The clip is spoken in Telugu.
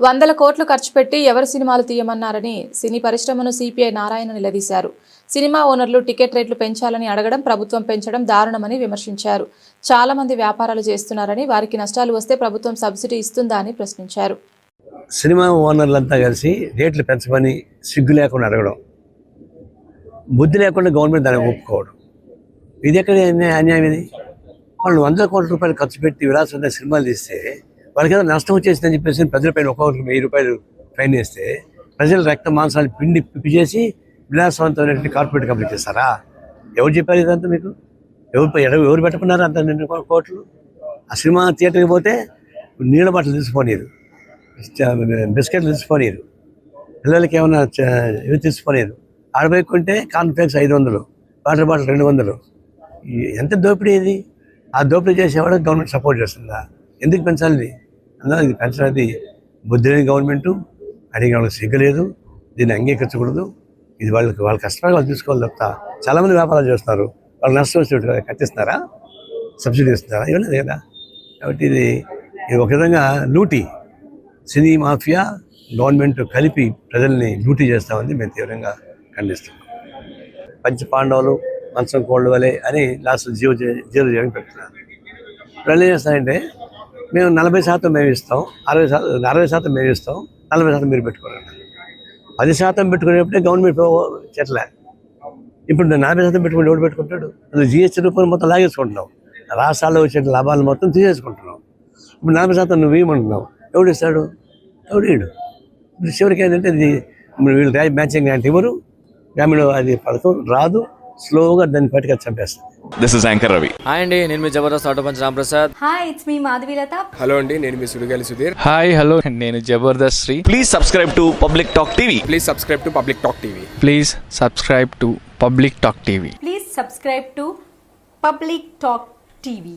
వందల కోట్లు ఖర్చు పెట్టి ఎవరు సినిమాలు తీయమన్నారని సినీ పరిశ్రమను సిపిఐ నారాయణ నిలదీశారు. సినిమా ఓనర్లు టికెట్ రేట్లు పెంచాలని అడగడం ప్రభుత్వం పెంచడం దారుణమని విమర్శించారు. చాలా మంది వ్యాపారాలు చేస్తున్నారని వారికి నష్టాలు వస్తే ప్రభుత్వం సబ్సిడీ ఇస్తుందా అని ప్రశ్నించారు. సినిమా ఓనర్లంతా కలిసి రేట్లు పెంచమని సిగ్గు లేకుండా అడగడం బుద్ధి లేకుండా గవర్నమెంట్ దాన్ని ఒప్పుకోవడం. ఇది ఎక్కడ అన్యాయం అన్యాయం ఇది? వాళ్ళు వందల కోట్ల రూపాయలు ఖర్చు పెట్టి విలాసంగా సినిమాలు తీస్తే వాళ్ళకి ఏదో నష్టం వచ్చేసిందని చెప్పేసి ప్రజలపైన ఒక్కొక్కరికి వెయ్యి రూపాయలు ఫైన్ వేస్తే ప్రజల రక్త మాంసాలు పిండి పిప్పి చేసి విలాసవంతమైనటువంటి కార్పొరేట్ కంపెనీ చేస్తారా? ఎవరు చెప్పారు ఇదంతా మీకు? ఎవరు ఎవరు ఎవరు పెట్టుకున్నారు అంత రెండు కోట్లు? ఆ సినిమా థియేటర్కి పోతే నీళ్ళ బట్టలు తీసుకోనిరు బిస్కెట్లు తీసుకోనిరు పిల్లలకి ఏమైనా ఇవి తీసుకోలేదు ఆడబోయి కొంటే కాన్ఫ్లెక్స్ ఐదు వందలు వాటర్ బాటిల్ రెండు వందలు. ఎంత దోపిడీ ఇది? ఆ దోపిడీ చేసేవాడు గవర్నమెంట్ సపోర్ట్ చేస్తుందా? ఎందుకు పెంచాలి ఇది అందులో ఇది పెంచడానికి బుద్ధి లేని గవర్నమెంటు అడిగే వాళ్ళకి సిగ్గలేదు దీన్ని అంగీకరించకూడదు. ఇది వాళ్ళకి వాళ్ళ కష్టపడి వాళ్ళు తీసుకోవాలి తప్ప చాలామంది వ్యాపారాలు చేస్తున్నారు. వాళ్ళు నష్టం వచ్చి కట్టిస్తున్నారా? సబ్సిడీ ఇస్తున్నారా? ఇవ్వలేదు కదా. కాబట్టి ఇది ఇది ఒక విధంగా లూటీ. సినీ మాఫియా గవర్నమెంట్ కలిపి ప్రజల్ని లూటీ చేస్తామని మేము తీవ్రంగా ఖండిస్తున్నాం. పంచ పాండవులు మంచం కోళ్ళు వలె అని లాస్ట్ జీరో చే- జీరో చేయడం పెడుతున్నారు. ప్రజలు ఏం చేస్తారంటే మేము నలభై శాతం మేము ఇస్తాం అరవై శాతం అరవై శాతం మేము ఇస్తాం నలభై శాతం మీరు పెట్టుకోరండి పది శాతం పెట్టుకునేప్పుడే గవర్నమెంట్ చెట్లే. ఇప్పుడు నలభై శాతం పెట్టుకుని ఎవడు పెట్టుకుంటాడు? అది జిఎస్టీ రూపాయలు మొత్తం లాగేసుకుంటున్నాం రాష్ట్రాల్లో వచ్చే లాభాలు మొత్తం తీసేసుకుంటున్నాం ఇప్పుడు నలభై శాతం నువ్వు ఇవ్వమంటున్నావు. ఎవడు ఇస్తాడు? ఎవడు ఇడు ఇప్పుడు చివరికి ఏంటంటే ఇది వీళ్ళు మ్యాచింగ్ అంటే ఇవ్వరు. గ్రామీణ అది పథకం రాదు. స్లోగా దాన్ని పట్టుకొని చంపేస్తారు this is anchor Ravi hi అండి నేను మీ Jabardasth auto punch Ramprasad. Hi it's me Madhavilatha hello అండి నేను మీ సుడిగాలి సుధీర్. హాయ్ హలో నేను Jabardasth Sri. Please subscribe to public talk TV please subscribe to public talk TV please subscribe to public talk TV please subscribe to public talk TV